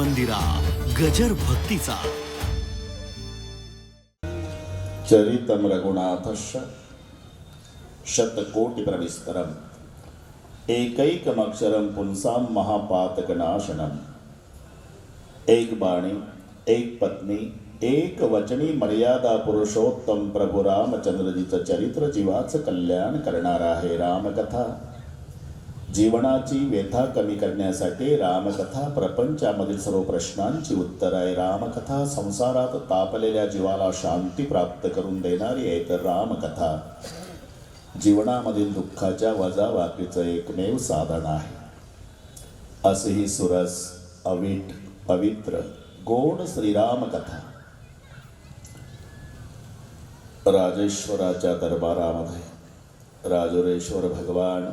मंदिरा गजर भक्तीचा. चरितं रघुनाथस्य शतकोटिप्रविस्तरम् एकैकमक्षरं पुंसां महापातकनाशनम्। एक बाणी एक पत्नी एक वचनी मर्यादा पुरुषोत्तम प्रभू रामचंद्रजीचं चरित्र जीवाचं कल्याण करणार आहे रामकथा। जीवनाची व्यथा कमी करण्यासाठी रामकथा प्रपंचामधील सर्व प्रश्नांची उत्तर आहे. रामकथा संसारात तापलेल्या जीवाला शांती प्राप्त करून देणारी आहे तर रामकथा. जीवनामधील दुःखाच्या वजावाकीचं एकमेव साधन आहे. असेही सुरस अवीट पवित्र गोड श्रीरामकथा. राजेश्वराच्या दरबारामध्ये राजुरेश्वर भगवान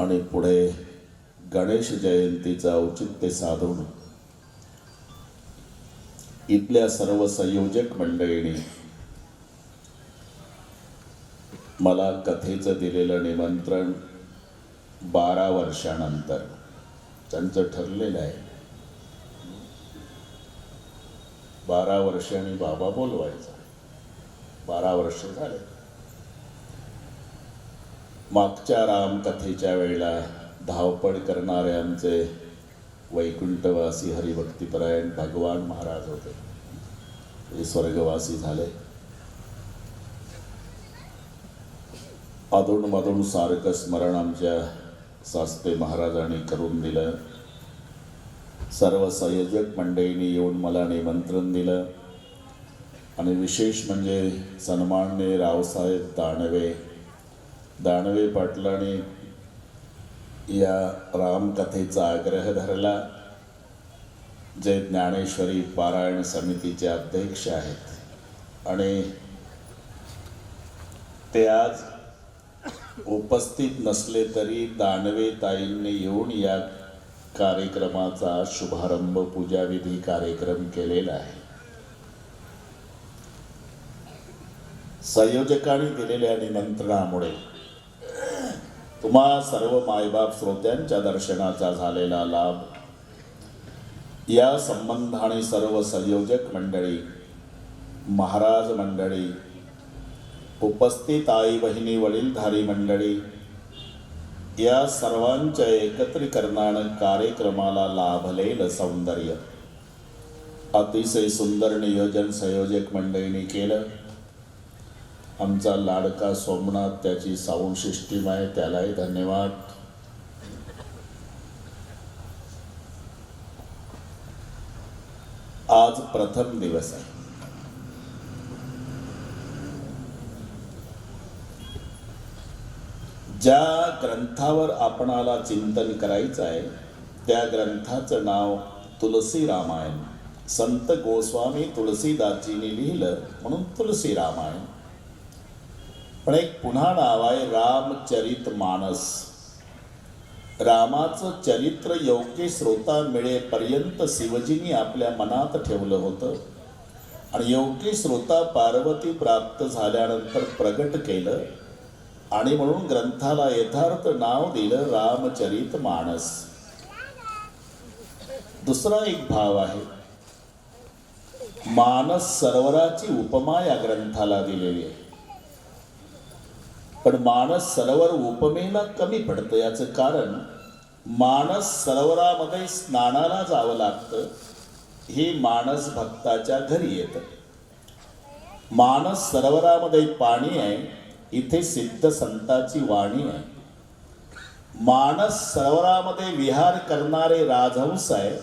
आणि पुढे गणेश जयंतीचं औचित्य साधून इथल्या सर्व संयोजक मंडळींनी मला कथेचं दिलेलं निमंत्रण बारा वर्षानंतर त्यांचं ठरलेलं आहे. बारा वर्षांनी बाबा बोलवायचा. बारा वर्ष झाले. मागच्या रामकथेच्या वेळेला धावपळ करणारे आमचे वैकुंठवासी हरिभक्तीपरायण भगवान महाराज होते. हे स्वर्गवासी झाले. अधूनमधून सारखं स्मरण आमच्या सास्ते महाराजांनी करून दिलं. सर्व संयोजक मंडळींनी येऊन मला निमंत्रण दिलं. आणि विशेष म्हणजे सन्माननीय रावसाहेब दानवे दानवे पाटलांनी या रामकथेचा आग्रह धरला जे ज्ञानेश्वरी पारायण समितीचे अध्यक्ष आहेत. आणि ते आज उपस्थित नसले तरी दानवे ताईंनी येऊन या कार्यक्रमाचा शुभारंभ पूजाविधी कार्यक्रम केलेला आहे. संयोजकांनी दिलेल्या निमंत्रणामुळे तुम्हा सर्व मायबाप श्रोत्यांच्या दर्शनाचा झालेला लाभ. या संबंधाने सर्व संयोजक मंडळी महाराज मंडळी उपस्थित आई बहिणी वडीलधारी मंडळी या सर्वांच्या एकत्रीकरणानं कार्यक्रमाला लाभलेलं सौंदर्य. अतिशय सुंदर नियोजन संयोजक मंडळींनी केलं. आमचा लाडका सोमनाथ त्याची साऊंड सिस्टीम आहे त्यालाही धन्यवाद. आज प्रथम दिवस आहे. ज्या ग्रंथावर आपणाला चिंतन करायचं आहे त्या ग्रंथाचं नाव तुलसी रामायण. संत गोस्वामी तुलसीदासजीने लिहिलं म्हणून तुलसी रामायण. पण एक पुन्हा नाव आहे रामचरित मानस रामाचं चरित्र योग्य श्रोता मिळेपर्यंत शिवजींनी आपल्या मनात ठेवलं होतं आणि योग्य श्रोता पार्वती प्राप्त झाल्यानंतर प्रगट केलं आणि म्हणून ग्रंथाला यथार्थ नाव दिलं रामचरित मानस दुसरा एक भाव आहे. मानस सरोवराची उपमा या ग्रंथाला दिलेली आहे. पण मानस सरोवर उपमेला कमी पडतं. याचं कारण मानस सरोवरामध्ये स्नानाला जावं लागतं. हे मानस भक्ताच्या घरी येतं. मानस सरोवरामध्ये पाणी आहे. इथे सिद्ध संताची वाणी आहे. मानस सरोवरामध्ये विहार करणारे राजहंस आहे.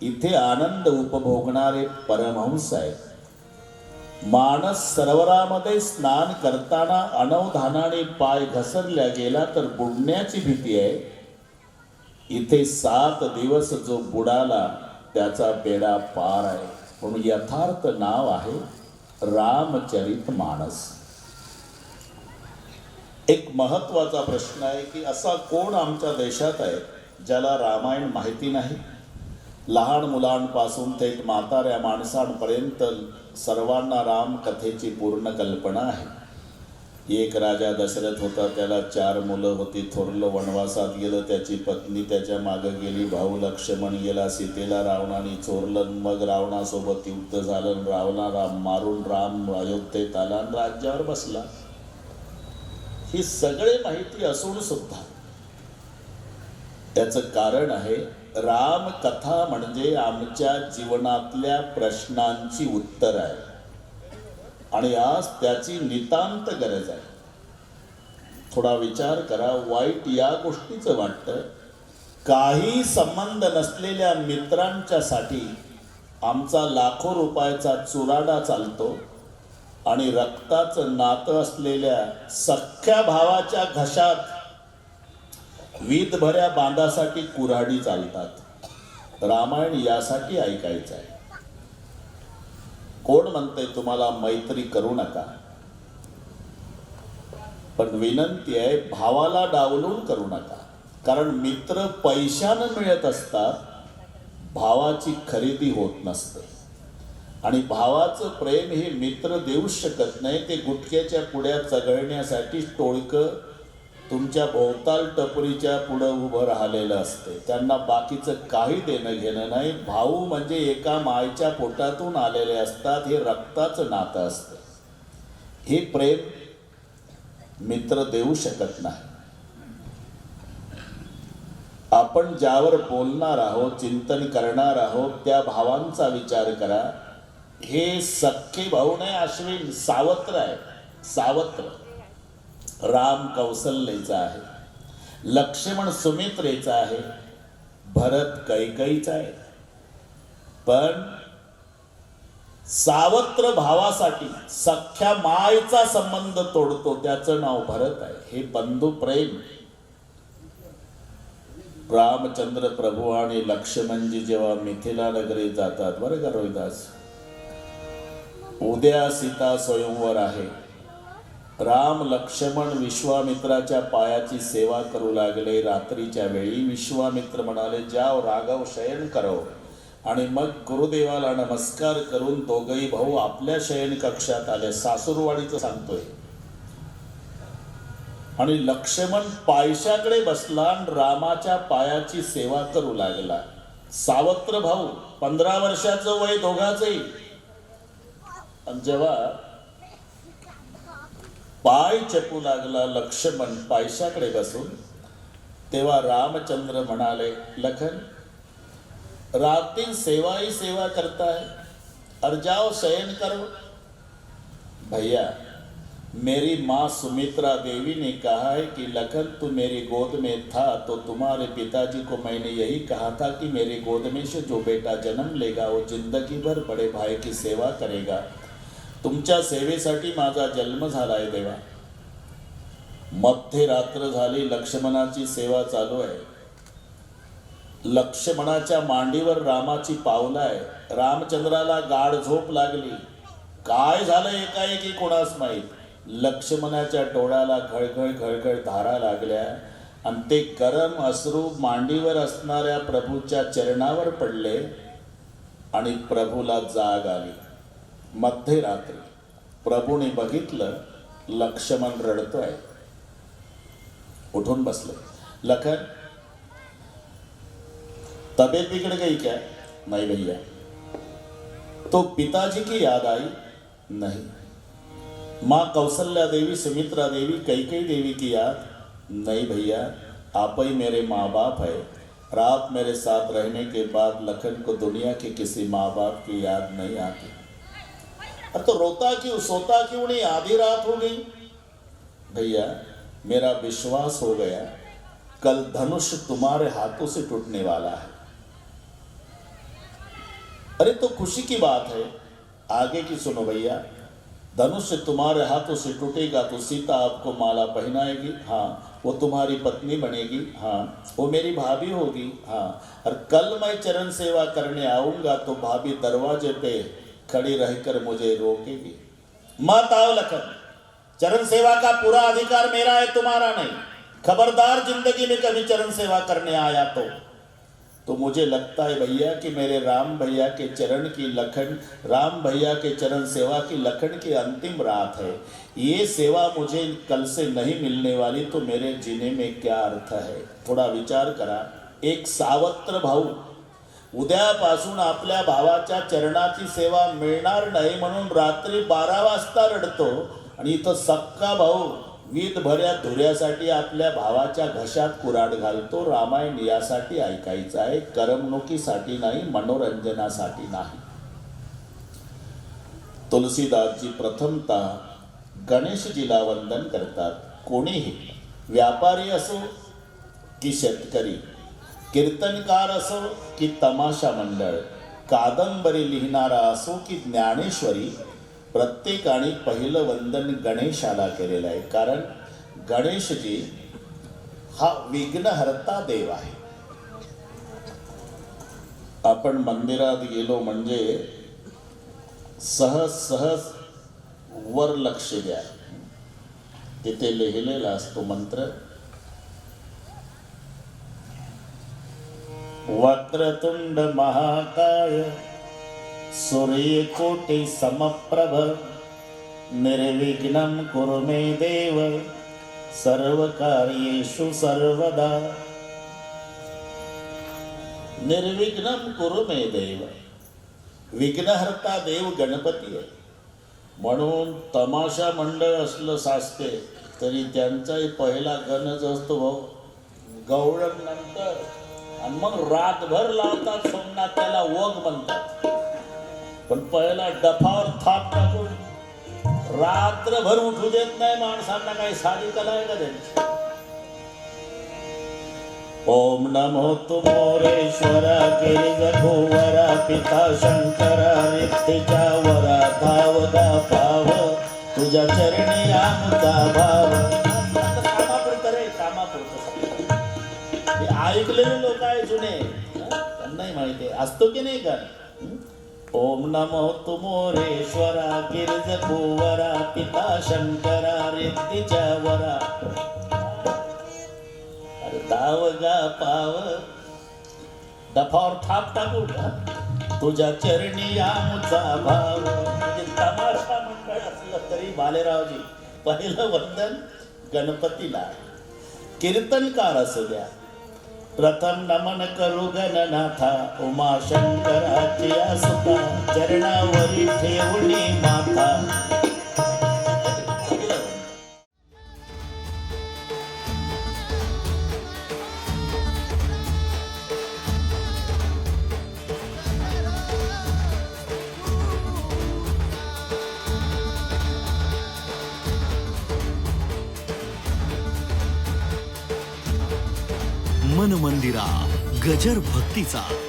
इथे आनंद उपभोगणारे परमहंस आहेत. मानस सरोवरामध्ये स्नान करताना अनवधानाने पाय घसरल्या गेला तर बुडण्याची भीती आहे. इथे सात दिवस जो बुडाला त्याचा बेडा पार आहे. म्हणून यथार्थ नाव आहे रामचरित मानस. एक महत्त्वाचा प्रश्न आहे की असा कोण आमच्या देशात आहे ज्याला रामायण माहिती नाही? लहान मुलांपासून थेट म्हाताऱ्या माणसांपर्यंत सर्वांना रामकथेची पूर्ण कल्पना आहे. एक राजा दशरथ होता त्याला चार मुलं होती. थोरलं वनवासात गेलं त्याची पत्नी त्याच्या मागं गेली भाऊ लक्ष्मण गेला सीतेला रावणाने चोरलं मग रावणासोबत युद्ध झालं रावणा राम मारून राम अयोध्येत आला राज्यावर बसला. ही सगळे माहिती असून सुद्धा त्याचं कारण आहे राम कथा म्हणजे आमच्या जीवनातल्या प्रश्नांची उत्तर आहे. आणि आज त्याची नितांत गरज आहे. थोडा विचार करा वाईट या गोष्टीचं वाटतं काही संबंध नसलेल्या मित्रांच्या साठी आमचा लाखो रुपयाचा चुराडा चालतो आणि रक्ताचं नातं असलेल्या सख्ख्या भावाच्या घशात वीतभऱ्या बांधासाठी कुऱ्हाडी चालतात. रामायण यासाठी ऐकायचं आहे कोण म्हणते तुम्हाला मैत्री करू नका? पण विनंती आहे भावाला डावलून करू नका. कारण मित्र पैशानं मिळत असतात भावाची खरेदी होत नसते. आणि भावाचं प्रेम हे मित्र देऊच शकत नाही ते गुटख्याच्या पुढ्या चघळण्यासाठी टोळकं तुमच्या भोवताल टपरीच्या पुढं उभं राहिलेलं असते. त्यांना बाकीचं काही देणं घेणं नाही. भाऊ म्हणजे एका मायच्या पोटातून आलेले असतात. हे रक्ताचं नातं असतं. हे प्रेम मित्र देऊ शकत नाही. आपण ज्यावर बोलणार आहोत चिंतन करणार आहोत त्या भावांचा विचार करा. हे सख्खे भाऊ नाही अश्विन सावत्र आहे. सावत्र. राम कौसल्यचा आहे. लक्ष्मण सुमित्रेचा आहे. भरत कैकईचा आहे. पण सावत्र भावासाठी सख्या मायचा संबंध तोडतो त्याचं नाव भरत आहे. हे बंधू प्रेम. रामचंद्र प्रभू आणि लक्ष्मणजी जेव्हा मिथिला नगरी जातात बरं का रोहिदास? उद्या सीता स्वयंवर आहे. राम लक्ष्मण विश्वामित्राच्या पायाची सेवा करू लागले. रात्रीच्या वेळी विश्वामित्र म्हणाले जाव राघव शयन करो. आणि मग गुरुदेवाला नमस्कार करून दोघही भाऊ आपल्या शयन कक्षात आले. सासूरवाडीचं सांगतोय. आणि लक्ष्मण पायशाकडे बसला आणि रामाच्या पायाची सेवा करू लागला. सावत्र भाऊ पंधरा वर्षाचं वय दोघाचही. जेव्हा पाय चपू लागला लक्ष्मण पायशाकडे बसून. तेव्हा रामचंद्र म्हणाले, लखन रात दिन सेवा ही सेवा करता है और शयन करो. भैया, मेरी माँ सुमित्रा देवी ने कहा है कि, लखन, तू मेरी गोद में था तो तुम्हारे पिताजी को मैंने यही कहा था कि मेरी गोद में से जो बेटा जन्म लेगा, वो ज़िंदगी भर बड़े भाई की सेवा करेगा। तुमच्या सेवेसाठी माझा जन्म झालाय देवा. मध्यरात्र झाली लक्ष्मणाची सेवा चालू आहे. लक्ष्मणाच्या मांडीवर रामाची पावलं आहे. रामचंद्राला गाढ झोप लागली. काय झालं एकाएकी कोणास माहीत? लक्ष्मणाच्या डोळ्याला घळघळ घळघळ धारा लागल्या आणि ते गरम अश्रू मांडीवर असणाऱ्या प्रभूच्या चरणावर पडले आणि प्रभूला जाग आली. मध्यरात्री. प्रभूने बघितलं, लक्ष्मण रडतोय. उठून बसले. लखन, तबीयत बिगड़ गई क्या? नहीं भैया. तो पिताजी की याद आई? नहीं. माँ कौशल्या देवी, सुमित्रा देवी कई कई देवी की याद? नहीं भैया, आप ही मेरे माँ बाप है। रात मेरे साथ रहने के बाद लखन को दुनिया के किसी माँ बाप की याद नहीं आती। अरे तो रोता क्यों? सोता क्यों नहीं? आधी रात हो गई। भैया, मेरा विश्वास हो गया, कल धनुष तुम्हारे हाथों से टूटने वाला है। अरे तो खुशी की बात है। आगे की सुनो भैया, धनुष तुम्हारे हाथों से टूटेगा तो सीता आपको माला पहनाएगी। हाँ वो तुम्हारी पत्नी बनेगी। हाँ वो मेरी भाभी होगी। हाँ और कल मैं चरण सेवा करने आऊँगा तो भाभी दरवाजे पे खड़ी रहकर मुझे रोकेगी मत आओ लखन, चरण सेवा का पूरा अधिकार मेरा है, तुम्हारा नहीं। खबरदार ज़िंदगी में कभी चरण सेवा करने आया तो। तो मुझे लगता है भैया कि मेरे राम भैया के चरण की लखन, राम भैया के चरण सेवा की लखन की अंतिम रात है। ये सेवा मुझे कल से नहीं मिलने वाली तो मेरे जीने में क्या अर्थ है? थोडा विचार करा। एक सावत्र भाऊ उद्यापासून आपल्या भावाच्या चरणाची सेवा मिळणार नाही म्हणून रात्री बारा वाजता रडतो. आणि इथं सक्का भाऊ वीत भऱ्या धुऱ्यासाठी आपल्या भावाच्या घशात कुराड घालतो. रामायण यासाठी ऐकायचं आहे. करमणुकीसाठी नाही मनोरंजनासाठी नाही. तुलसीदासजी प्रथमतः गणेशजीला वंदन करतात. कोणीही व्यापारी असो की शेतकरी कीर्तनकार असो की तमाशा मंडळ कादंबरी लिहिणारा असो की ज्ञानेश्वरी प्रत्येकाने पहिलं वंदन गणेशाला केलेलं आहे. कारण गणेशजी हा विघ्नहर्ता देव आहे. आपण मंदिरात गेलो म्हणजे सहज सहज वर लक्ष द्या. तिथे लिहिलेला असतो मंत्र वक्रतुंड महाकाय सूर्यकोटि समप्रभ निर्विघ्नं कुरु मे देव सर्वकार्येषु सर्वदा। निर्विघ्नं कुरु मे देव। विघ्नहर्ता देव गणपती आहे. म्हणून तमाशा मंडळ असलं सासते तरी त्यांचाही पहिला गणच असतो भाऊ. गवळण नंतर आणि मग रातभर लावतात सोमनाथ त्याला वग म्हणतात. पण पहिला डफावर थाप टाकून रात्रभर उठू देत नाही माणसांना काही साधी कला आहे का त्यांची? ओम नमो तुमोरेश्वरा गिरिज भुवरा पिता शंकरा रिक्तीच्या वरा धावदा पाव तुझ्या चरणी आमचा भाव. ऐकलेले लोक आहे जुने. नाही त्यांनाही माहिती आहे. असतो की नाही का ओम नमो तुमोरेश्वरा गिरज भुवरा पिता शंकरा रिद्धीच्या वरा. अरे दाव गा पाव. दफावर थाप टाकू का? तुझ्या चरणी आमचा भाव. म्हणजे तमाशा मंडळ असलं तरी बालेरावजी पहिलं वंदन गणपतीला. कीर्तनकार असू द्या. प्रथम नमन करू गणनाथा उमा शंकराची सुता चरणावरी ठेवणी माथा. मंदिरा गजर भक्तीचा.